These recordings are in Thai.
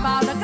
about a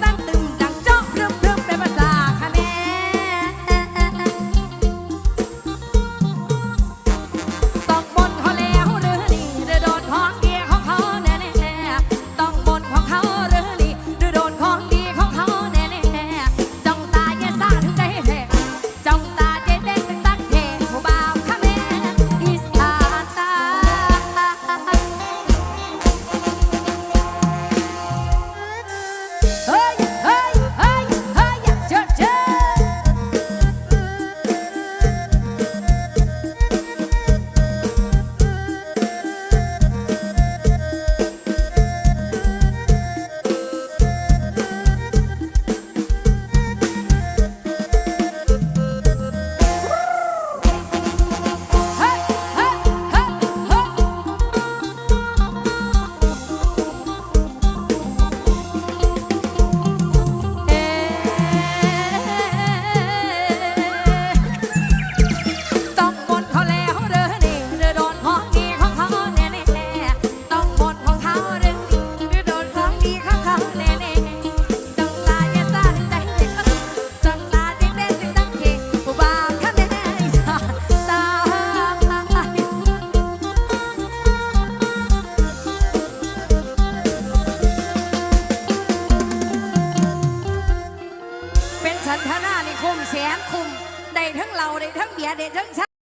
แสนคุ้มได้ทั้งเราได้ทั้งเบียร์ได้ทั้งชา